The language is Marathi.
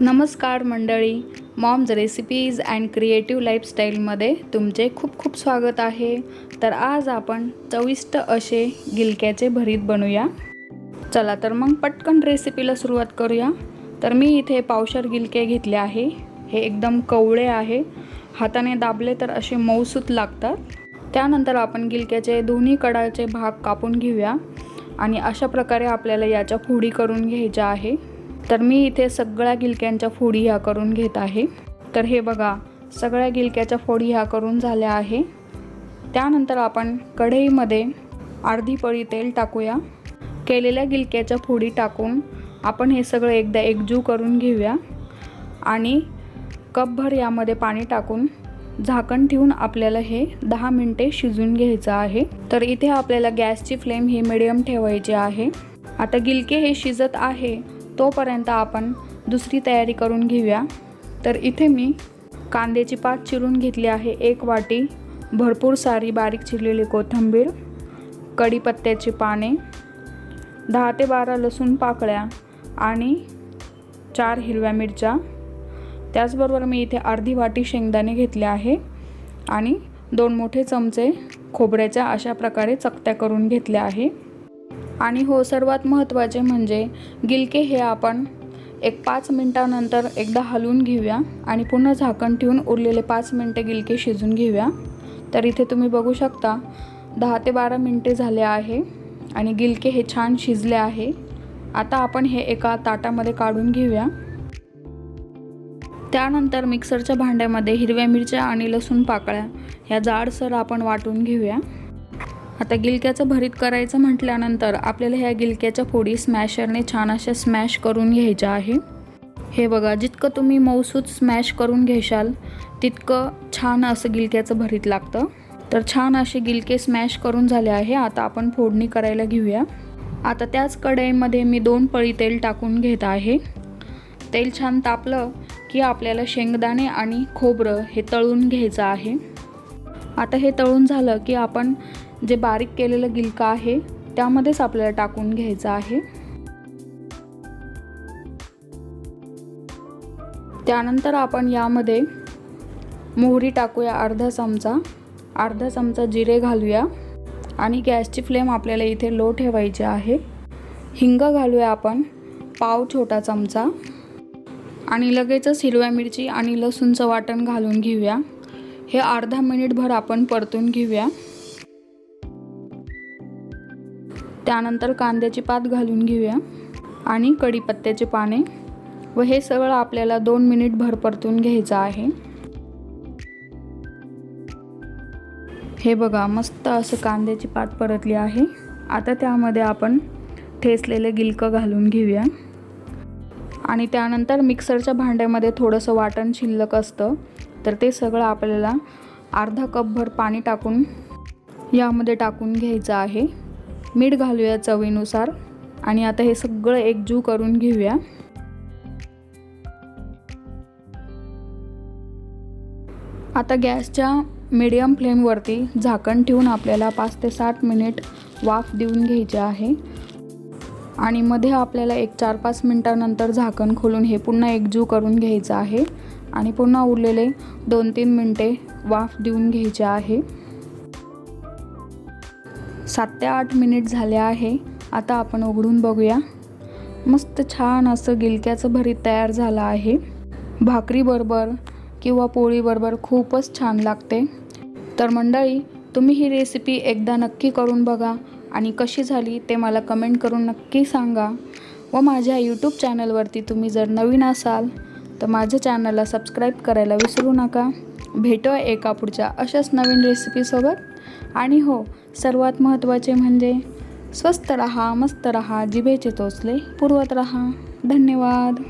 नमस्कार मंडळी. मॉम्स रेसिपीज अँड क्रिएटिव्ह लाईफस्टाईलमध्ये तुमचे खूप खूप स्वागत आहे. तर आज आपण चविष्ट असे गिलक्याचे भरीत बनवूया चला तर मग पटकन रेसिपीला सुरुवात करूया. तर मी इथे पावशर गिलके घेतले आहे. हे एकदम कवळे आहे. हाताने दाबले तर असे मऊसूत लागतात. त्यानंतर आपण गिलक्याचे दोन्ही कडाचे भाग कापून घेऊया. आणि अशा प्रकारे आपल्याला याच्या फोडी करून घ्यायच्या आहे. तर मी इथे सगळ्या गिलक्यांच्या फोडी ह्या करून घेत आहे. तर हे बघा सगळ्या गिलक्याच्या फोडी ह्या करून झाल्या आहे. त्यानंतर आपण कढईमध्ये अर्धी पळी तेल टाकूया. केलेल्या गिलक्याच्या फोडी टाकून आपण हे सगळं एकदा एकजू करून घेऊया. आणि कपभर यामध्ये पाणी टाकून झाकण ठेवून आपल्याला हे दहा मिनटे शिजून घ्यायचं आहे. तर इथे आपल्याला गॅसची फ्लेम ही मिडियम ठेवायची आहे. आता गिलके हे शिजत आहे. तोपर्यंत आपण दुसरी तयारी करून घेऊया. तर इथे मी कांद्याची पात चिरून घेतली आहे. एक वाटी भरपूर सारी बारीक चिरलेली कोथिंबीर कढीपत्त्याची पाने दहा ते बारा लसूण पाकळ्या आणि चार हिरव्या मिरच्या. त्याचबरोबर मी इथे अर्धी वाटी शेंगदाणे घेतले आहे आणि दोन मोठे चमचे खोबऱ्याच्या अशा प्रकारे चकत्या करून घेतल्या आहे. आणि हो सर्वात महत्त्वाचे म्हणजे गिलके हे आपण एक पाच मिनटानंतर एकदा हलवून घेऊया आणि पुन्हा झाकण ठेवून उरलेले पाच मिनटे गिलके शिजून घेऊया. तर इथे तुम्ही बघू शकता दहा ते बारा मिनटे झाले आहे आणि गिलके हे छान शिजले आहे. आता आपण हे एका ताटामध्ये काढून घेऊया. त्यानंतर मिक्सरच्या भांड्यामध्ये हिरव्या मिरच्या आणि लसूण पाकळ्या ह्या जाडसर आपण वाटून घेऊया. आता गिलक्याचं भरीत करायचं म्हटल्यानंतर आपल्याला ह्या गिलक्याच्या फोडी स्मॅशरने छान अशा स्मॅश करून घ्यायच्या आहे. हे बघा जितकं तुम्ही मौसूद स्मॅश करून घेशाल तितकं छान असं गिलक्याचं भरीत लागतं. तर छान असे गिलके स्मॅश करून झाले आहे. आता आपण फोडणी करायला घेऊया. आता त्याच कढईमध्ये मी दोन पळी तेल टाकून घेत आहे. तेल छान तापलं की आपल्याला शेंगदाणे आणि खोबरं हे तळून घ्यायचं आहे. आता हे तळून झालं की आपण जे बारीक केलेलं गिलका आहे त्यामध्येच आपल्याला टाकून घ्यायचं आहे. त्यानंतर आपण यामध्ये मोहरी टाकूया अर्धा चमचा अर्धा चमचा जिरे घालूया आणि गॅसची फ्लेम आपल्याला इथे लो ठेवायची आहे. हिंग घालूया आपण पाव छोटा चमचा आणि लगेचच हिरव्या मिरची आणि लसूणचं वाटण घालून घेऊया. हे अर्धा मिनिटभर आपण परतून घेऊया. त्यानंतर कांद्याची पात घालून घेऊया आणि कढीपत्त्याचे पाने. व हे सगळं आपल्याला दोन मिनिट परतून घ्यायचं आहे. हे बघा मस्त असं कांद्याची पात परतली आहे. आता त्यामध्ये आपण ठेसलेले गिलकं घालून घेऊया. आणि त्यानंतर मिक्सरच्या भांड्यामध्ये थोडंसं वाटण शिल्लक असतं. तर ते सगळं आपल्याला अर्धा कपभर पाणी टाकून यामध्ये टाकून घ्यायचं आहे. मीठ घालूया चवीनुसार. आणि आता हे सगळं एकजू करून घेऊया. आता गॅसच्या मीडियम फ्लेमवरती झाकण ठेवून आपल्याला पाच ते सात मिनिट वाफ देऊन घ्यायचे आहे. आणि मध्ये आपल्याला एक चार पाच मिनटानंतर झाकण खोलून हे पुन्हा एकजू करून घ्यायचं आहे. आणि पुन्हा उरलेले दोन तीन मिनटे वाफ देऊन घ्यायचे आहे. सात ते आठ मिनिट झाले आहे. आता आपण उघडून बघूया. मस्त छान असं गिलक्याचं भरीत तयार झालं आहे. भाकरीबरोबर किंवा पोळीबरोबर खूपच छान लागते. तर मंडळी तुम्ही ही रेसिपी एकदा नक्की करून बघा आणि कशी झाली ते मला कमेंट करून नक्की सांगा. व माझ्या यूट्यूब चॅनलवरती तुम्ही जर नवीन असाल तर माझ्या चॅनलला सबस्क्राईब करायला विसरू नका. भेटूया एका पुढच्या अशाच नवीन रेसिपीसोबत आणि हो सर्वात महत्त्वाचे म्हणजे स्वस्त रहा मस्त रहा जिभेचे चोचले पुरवत रहा. धन्यवाद.